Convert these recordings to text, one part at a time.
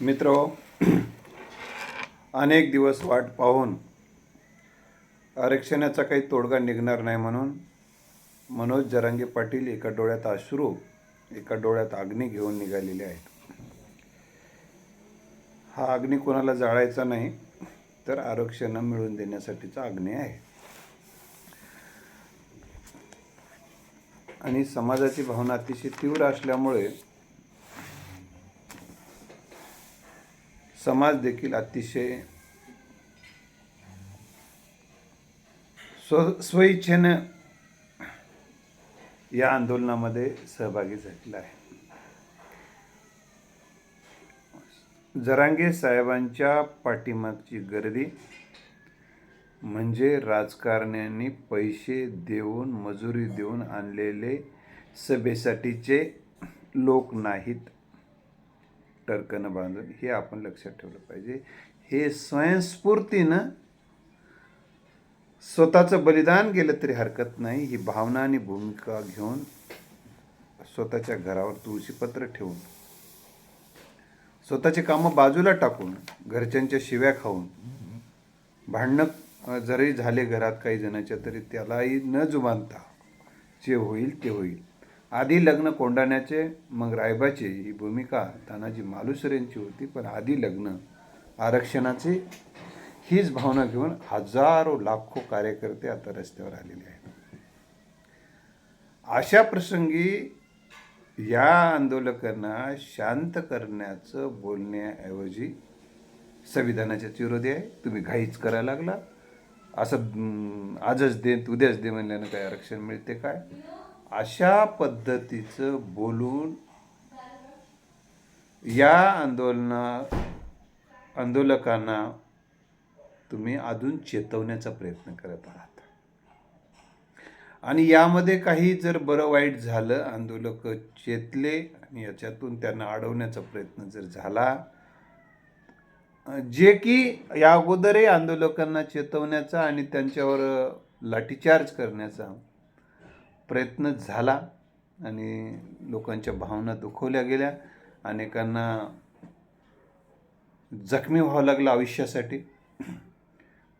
मित्र अनेक दिवस वाट पाहून आरक्षणाचा काही तोडगा निघणार नाही म्हणून मनोज जरांगे पाटील एका डोळ्यात अश्रू एका डोळ्यात अग्नी घेऊन निघालेले आहेत. हा अग्नी कोणाला जाळायचा नाही तर आरक्षण मिळवून देण्यासाठीचा अग्नी आहे. आणि समाजाची भावना अतिशय तीव्र असल्यामुळे समाज देखील अतिशय स्व स्वइच्छेनं या आंदोलनामध्ये सहभागी झालेला आहे. जरांगे साहेबांच्या पाठीमागची गर्दी म्हणजे राजकारण्यांनी पैसे देऊन मजुरी देऊन आणलेले सभेसाठीचे लोक नाहीत. टरकनं बांधून हे आपण लक्षात ठेवलं पाहिजे. हे स्वयंस्फूर्तीनं स्वतःचं बलिदान केलं तरी हरकत नाही. ही भावना आणि भूमिका घेऊन स्वतःच्या घरावर तुळशीपत्र ठेवून स्वतःची कामं बाजूला टाकून घरच्यांच्या शिव्या खाऊन भांडणं जरी झाले घरात काही जणांच्या तरी त्यालाही न जुमानता जे होईल ते होईल. आधी लग्न कोंडाण्याचे मग रायबाचे ही भूमिका तानाजी मालुसरेंची होती पण आधी लग्न आरक्षणाचे. हीच भावना घेऊन हजारो लाखो कार्यकर्ते आता रस्त्यावर आलेले आहेत. अशा प्रसंगी या आंदोलकांना शांत करण्याचं बोलण्याऐवजी संविधानाच्या विरोधी आहे. तुम्ही घाईच करायला लागला. असं आजच दे उद्याच दे म्हणल्यानं काय आरक्षण मिळते काय? अशा पद्धतीचं बोलून या आंदोलना आंदोलकांना तुम्ही अजून चेतवण्याचा प्रयत्न करत आहात. आणि यामध्ये काही जर बरं वाईट झालं आंदोलक चेतले आणि याच्यातून त्यांना अडवण्याचा प्रयत्न जर झाला जे की या अगोदरही आंदोलकांना चेतवण्याचा आणि त्यांच्यावर लाठीचार्ज करण्याचा प्रयत्न झाला आणि लोकांच्या भावना दुखवल्या गेल्या. अनेकांना जखमी व्हावं लागलं आयुष्यासाठी.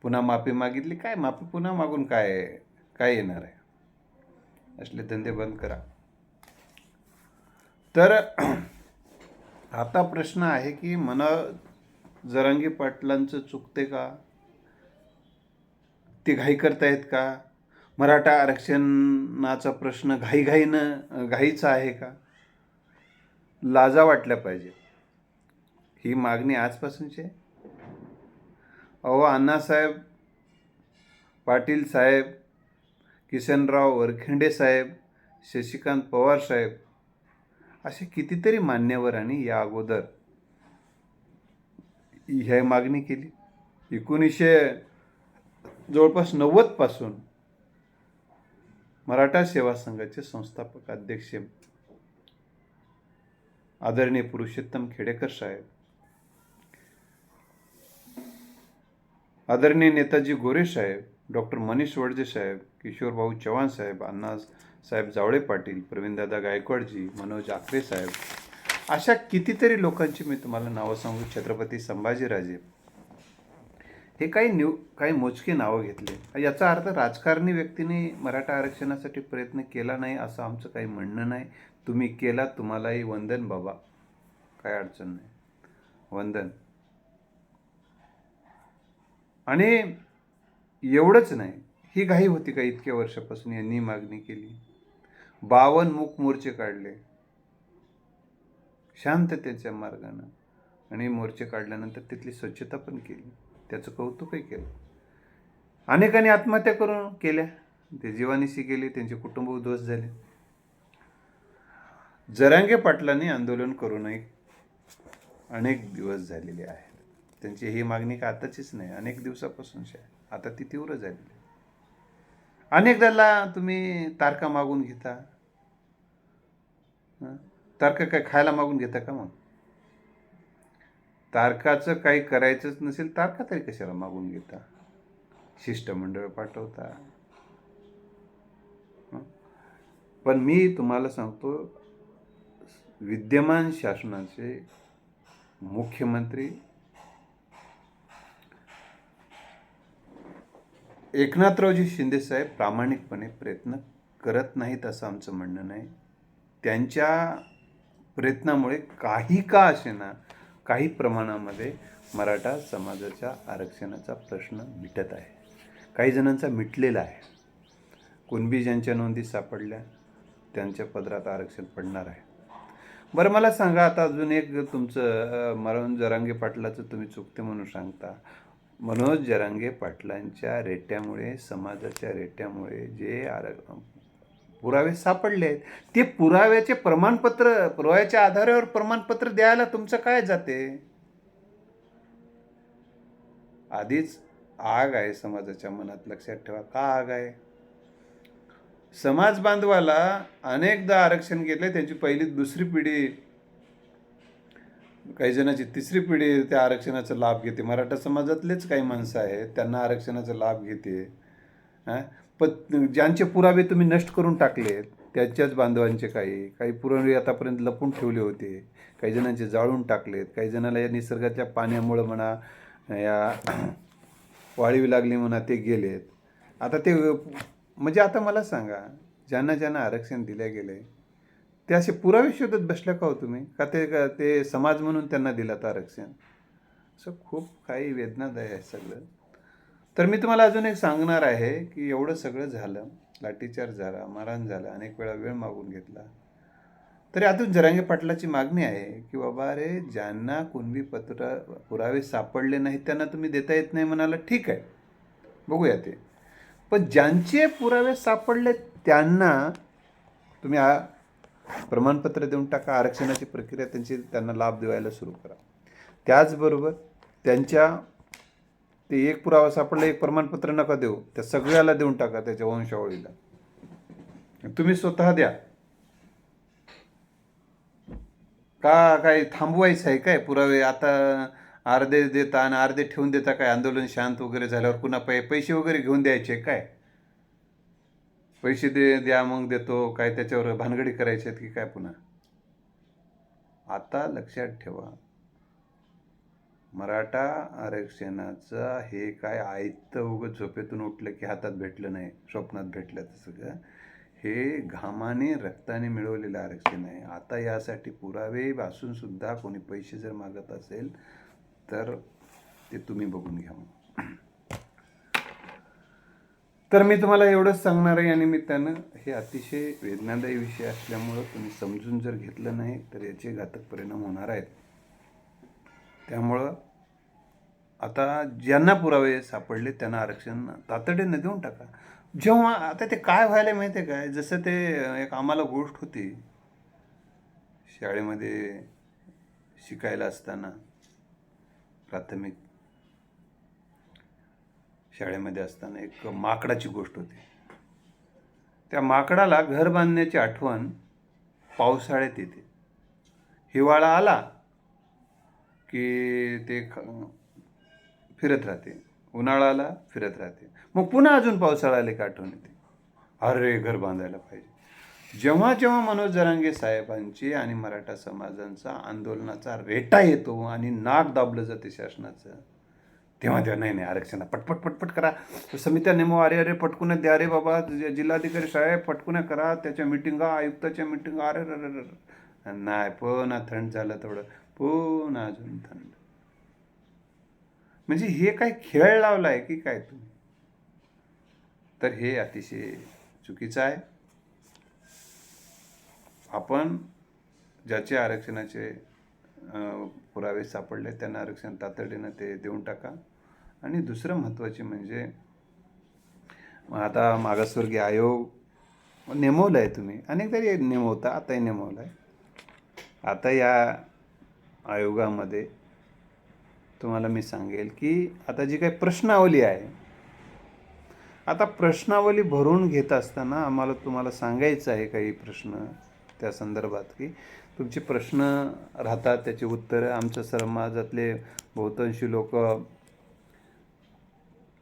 पुन्हा माफी मागितली. काय माफी? पुन्हा मागून काय काय येणार आहे? असले धंदे बंद करा. तर आता प्रश्न आहे की मना जरांगी पाटलांचं चुकते का? ते घाई करतायत का? मराठा आरक्षणाचा प्रश्न घाईघाईनं घाईचा आहे का? लाजा वाटल्या पाहिजे. ही मागणी आजपासूनची आहे. अहो अण्णासाहेब पाटील साहेब किसनराव वरखिंडे साहेब शशिकांत पवार साहेब असे कितीतरी मान्यवरांनी या अगोदर ह्या मागणी केली. एकोणीसशे जवळपास नव्वदपासून मराठा सेवा संघाचे संस्थापक अध्यक्ष आदरणीय पुरुषोत्तम खेडेकर साहेब. आदरणीय नेताजी गोरे साहेब डॉक्टर मनीष वडजे साहेब किशोरभाऊ चव्हाण साहेब अण्णा साहेब जावळे पाटील प्रवीणदादा गायकवाडजी मनोज आखरे साहेब. अशा कितीतरी लोकांची मी तुम्हाला नावं सांगू छत्रपती संभाजीराजे. हे काही न्यू काही मोजकी नावं घेतले. याचा अर्थ राजकारणी व्यक्तीने मराठा आरक्षणासाठी प्रयत्न केला नाही असं आमचं काही म्हणणं नाही. तुम्ही केला तुम्हालाही वंदन बाबा. काय अडचण नाही. वंदन. आणि एवढंच नाही. ही घाई होती का इतक्या वर्षापासून यांनी मागणी केली? बावन मूक मोर्चे काढले. शांततेच्या मार्गानं. आणि मोर्चे काढल्यानंतर तिथली स्वच्छता पण केली. त्याचं कौतुकही केलं. अनेकांनी आत्महत्या करून केल्या. ते जीवानिशी गेले त्यांचे कुटुंब उद्ध्वस्त झाले. जरांगे पाटलांनी आंदोलन करूनही अनेक दिवस झालेले आहेत. त्यांची ही मागणी का आताचीच नाही अनेक दिवसापासूनची आहे. आता ती तीव्र झालेली अनेकदाला तुम्ही तारखा मागून घेता. तारका तारखा काय खायला मागून घेता का मग? तारकाचं काही करायचंच नसेल तारका तरी कशाला मागून घेता? शिष्टमंडळ पाठवता. पण मी तुम्हाला सांगतो विद्यमान शासनाचे मुख्यमंत्री एकनाथरावजी शिंदेसाहेब प्रामाणिकपणे प्रयत्न करत नाहीत असं आमचं म्हणणं नाही. त्यांच्या प्रयत्नामुळे काही का असेना काही प्रमाणामध्ये मराठा समाजाच्या आरक्षणाचा प्रश्न मिटत आहे. काही जणांचा मिटलेला आहे. कुणबी ज्यांच्या नोंदी सापडल्या त्यांच्या पदरात आरक्षण पडणार आहे. बरं मला सांगा आता अजून एक तुमचं मरण जरांगे पाटलाचं तुम्ही चुकते म्हणून सांगता. मनोज जरांगे पाटलांच्या रेट्यामुळे समाजाच्या रेट्यामुळे जे आर पुरावे सापडले आहेत ते पुराव्याचे प्रमाणपत्र पुराव्याच्या आधारावर प्रमाणपत्र द्यायला तुमचं काय जाते? आधीच आग आहे समाजाच्या मनात. लक्षात ठेवा का आग आहे? समाज बांधवाला अनेकदा आरक्षण घेतले त्यांची पहिली दुसरी पिढी काही जणांची तिसरी पिढी त्या आरक्षणाचा लाभ घेते. मराठा समाजातलेच काही माणसं आहेत त्यांना आरक्षणाचा लाभ घेते. हां? पण ज्यांचे पुरावे तुम्ही नष्ट करून टाकलेत त्याच्याच बांधवांचे काही काही पुरावे आतापर्यंत लपून ठेवले होते काही जणांचे जाळून टाकलेत काही जणाला या निसर्गाच्या पाण्यामुळं म्हणा या वाळीवी लागली म्हणा ते गेलेत. आता ते म्हणजे आता मला सांगा ज्यांना ज्यांना आरक्षण दिले गेले ते असे पुरावे शोधत बसल्या का हो तुम्ही? का ते का ते समाज म्हणून त्यांना दिलं आरक्षण? असं खूप काही वेदनादायी आहे सगळं. तर मी तुम्हाला अजून एक सांगणार आहे की एवढं सगळं झालं लाठीचार झाला मारहाण झाला अनेक वेळा वेळ मागून घेतला. तरी अजून जरांगे पाटलाची मागणी आहे की बाबा अरे ज्यांना कुणबी पत्र पुरावे सापडले नाहीत त्यांना तुम्ही देता येत नाही म्हणाला ठीक आहे बघूया ते. पण ज्यांचे पुरावे सापडले त्यांना तुम्ही आ प्रमाणपत्र देऊन टाका आरक्षणाची प्रक्रिया त्यांची त्यांना लाभ द्यायला सुरू करा. त्याचबरोबर त्यांच्या ते एक पुरावा सापडला एक प्रमाणपत्र नका देऊ. त्या सगळ्याला देऊन टाका त्याच्या वंशावळीला. तुम्ही स्वतः द्या. का काय थांबवायचं आहे काय पुरावे? आता अर्धे देता आणि अर्धे ठेवून देता काय? आंदोलन शांत वगैरे झाल्यावर पुन्हा पै पैसे वगैरे घेऊन द्यायचे काय? पैसे दे द्या मग देतो. काय त्याच्यावर भानगडी करायचे आहेत की काय पुन्हा? आता लक्षात ठेवा. मराठा आरक्षणाचं हे काय आयत्त उगं झोपेतून उठलं की हातात भेटलं नाही स्वप्नात भेटलं तसं का हे घामाने रक्ताने मिळवलेलं आरक्षण आहे. आता यासाठी पुरावे असूनसुद्धा कोणी पैसे जर मागत असेल तर ते तुम्ही बघून घ्या मग. तर मी तुम्हाला एवढंच सांगणार आहे या निमित्तानं. हे अतिशय वेदनादायी विषय असल्यामुळं तुम्ही समजून जर घेतलं नाही तर याचे घातक परिणाम होणार आहेत. त्यामुळं आता ज्यांना पुरावे सापडले त्यांना आरक्षण तातडीनं देऊन टाका. जेव्हा आता ते काय व्हायला माहिती आहे काय? जसं ते एक आम्हाला गोष्ट होती शाळेमध्ये शिकायला असताना प्राथमिक शाळेमध्ये असताना एक माकडाची गोष्ट होती. त्या माकडाला घर बांधण्याची आठवण पावसाळ्यात येते. हिवाळा आला की ते ख फिरत राहते. उन्हाळा आला फिरत राहते. मग पुन्हा अजून पावसाळा आले का आठवण येते. अरे घर बांधायला पाहिजे. जेव्हा जेव्हा मनोज जरांगे साहेबांची आणि मराठा समाजांचा आंदोलनाचा रेटा येतो आणि नाक दाबलं जाते शासनाचं तेव्हा तेव्हा नाही नाही आरक्षण पटपट पटपट करा. समित्या नेमो अरे अरे पटकून द्या रे बाबा. जिल्हाधिकारी साहेब पटकून करा. त्याच्या मिटिंगा आयुक्ताच्या मिटिंगा अरे अरे अरे नाही पण थंड झालं थोडं. पण अजून थंड. म्हणजे हे काय खेळ लावला आहे की काय तुम्ही? तर हे अतिशय चुकीचं आहे. आपण ज्याचे आरक्षणाचे पुरावे सापडले त्यांना आरक्षण तातडीनं ते देऊन टाका. आणि दुसरं महत्त्वाचे म्हणजे मग आता मागासवर्गीय आयोग नेमवलं आहे तुम्ही. अनेक तरी नेमवता आताही नेमवलं आहे आता या आयोगामध्ये तुम्हाला मी सांगेल की आता जी काही प्रश्नावली आहे आता प्रश्नावली भरून घेत असताना आम्हाला तुम्हाला सांगायचं आहे काही प्रश्न त्या संदर्भात की तुमचे प्रश्न राहतात त्याची उत्तरं आमच्या समाजातले बहुतांशी लोक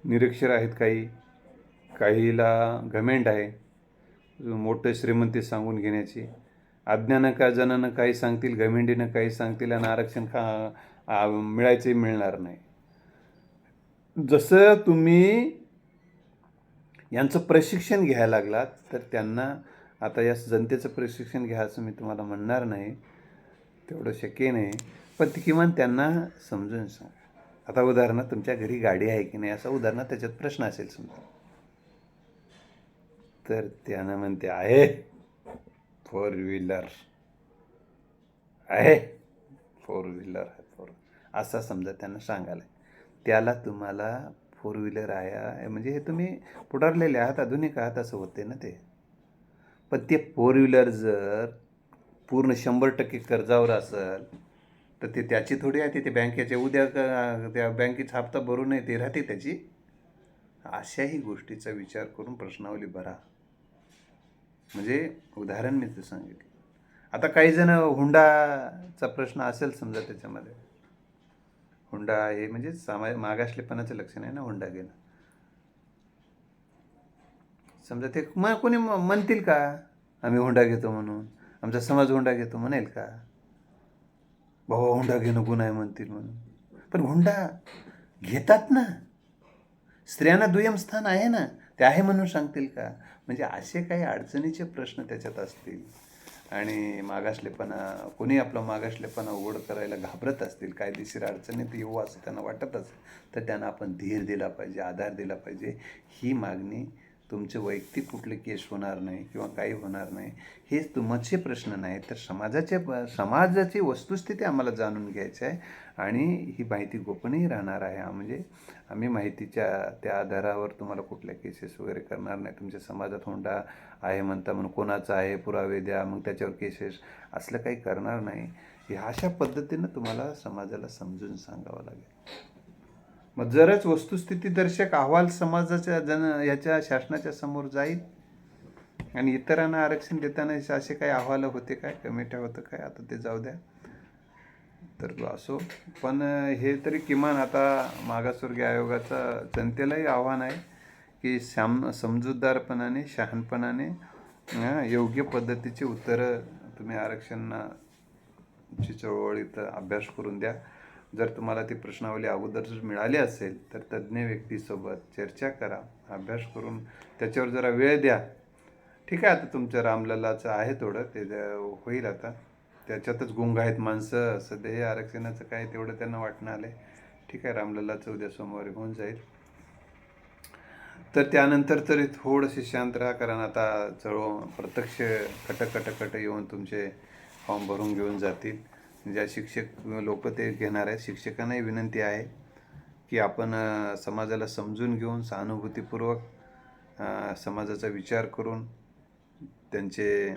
निरक्षर आहेत काही काहीला घमेंड आहे मोठं श्रीमंती सांगून घेण्याची. अज्ञानं का जनानं काही सांगतील घमेंडीनं काही सांगतील आणि आरक्षण का मिळायचंही मिळणार नाही. जसं तुम्ही यांचं प्रशिक्षण घ्यायला लागलात तर त्यांना आता या जनतेचं प्रशिक्षण घ्या असं मी तुम्हाला म्हणणार नाही. तेवढं शक्य नाही. पण ती किमान त्यांना समजून सांगा. आता उदाहरणार्थ तुमच्या घरी गाडी आहे की नाही असा उदाहरणार्थ त्याच्यात प्रश्न असेल समजा. तर त्यानं म्हणते आहे. फोर व्हीलर आहे. फोर व्हीलर आहे फोर असा समजा त्यांना सांगायला त्याला तुम्हाला फोर व्हीलर आहे म्हणजे हे तुम्ही पुढारलेले आहात आधुनिक आहात असं होते ना ते. पण ते फोर व्हीलर जर पूर्ण शंभर टक्के कर्जावर असेल तर ते त्याची थोडी आहे ते बँकेच्या उद्या त्या बँकेचा हप्ता भरू नये ते राहते त्याची. अशाही गोष्टीचा विचार करून प्रश्नावली भरा. म्हणजे उदाहरण मी ते सांगितलं आता काही जण हुंडाचा प्रश्न असेल समजा त्याच्यामध्ये. हुंडा हे म्हणजे सामा मागासलेपणाचं लक्षण आहे ना हुंडा घेणं. समजा ते मग कोणी म्हणतील का आम्ही हुंडा घेतो म्हणून. आमचा समाज हुंडा घेतो म्हणेल का? बाबा हुंडा घेणं गुन्हा आहे म्हणतील म्हणून. पण हुंडा घेतात ना. स्त्रियांना दुय्यम स्थान आहे ना. ते आहे म्हणून सांगतील का? म्हणजे असे काही अडचणीचे प्रश्न त्याच्यात असतील. आणि मागासलेपणा कोणी आपला मागासलेपणा उघड करायला घाबरत असतील कायदेशीर अडचणीत येऊ असं त्यांना वाटत असेल तर त्यांना आपण धीर दिला पाहिजे आधार दिला पाहिजे. ही मागणी तुमचे वैयक्तिक कुठले केस होणार नाही किंवा काही होणार नाही हे तुमचे प्रश्न नाही तर समाजाचे समाजाची वस्तुस्थिती आम्हाला जाणून घ्यायची आहे. आणि ही माहिती गोपनीय राहणार आहे. म्हणजे आम्ही माहितीच्या त्या आधारावर तुम्हाला कुठल्या केसेस वगैरे करणार नाही. तुमच्या समाजात हुंडा आहे म्हणता म्हणून कोणाचा आहे पुरावे द्या मग त्याच्यावर केसेस असलं काही करणार नाही. ह्या अशा पद्धतीनं तुम्हाला समाजाला समजून सांगावं लागेल. मग जरच वस्तुस्थितीदर्शक अहवाल समाजाच्या जन याच्या शासनाच्या समोर जाईल आणि इतरांना आरक्षण देताना असे काही अहवाल होते काय? कमिट्या होतं काय? आता ते जाऊ द्या. तर असो. पण हे तरी किमान आता मागासवर्गीय आयोगाचं जनतेलाही आव्हान आहे की श्याम समजूतदारपणाने शहाणपणाने योग्य पद्धतीची उत्तरं तुम्ही आरक्षणाची चळवळीत अभ्यास करून द्या. जर तुम्हाला ती प्रश्नावली अगोदर जर मिळाली असेल तर तज्ज्ञ व्यक्तीसोबत चर्चा करा अभ्यास करून त्याच्यावर जरा वेळ द्या. ठीक आहे आता तुमचं रामलल्लाचं आहे थोडं ते होईल आता. त्याच्यातच गुंग आहेत माणसं सध्या हे आरक्षणाचं काय तेवढं त्यांना वाटणं आलं ठीक आहे रामलल्लाचं उद्या सोमवारी होऊन जाईल. तर त्यानंतर तरी थोडंसे शांत राहा कारण आता चळव प्रत्यक्ष कटक कट कट येऊन तुमचे फॉर्म भरून घेऊन जातील. ज्या शिक्षक लोक ते घेणार आहेत शिक्षकांनाही विनंती आहे की आपण समाजाला समजून घेऊन सहानुभूतीपूर्वक समाजाचा विचार करून त्यांचे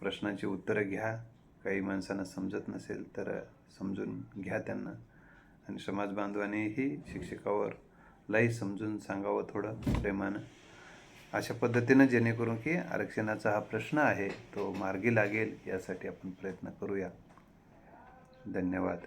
प्रश्नांची उत्तरं घ्या. काही माणसांना समजत नसेल तर समजून घ्या त्यांना. आणि समाज बांधवानेही शिक्षकावर लई समजून सांगावं थोडं प्रेमानं. अशा पद्धतीनं जेणेकरून की आरक्षणाचा हा प्रश्न आहे तो मार्गी लागेल यासाठी आपण प्रयत्न करूया. धन्यवाद.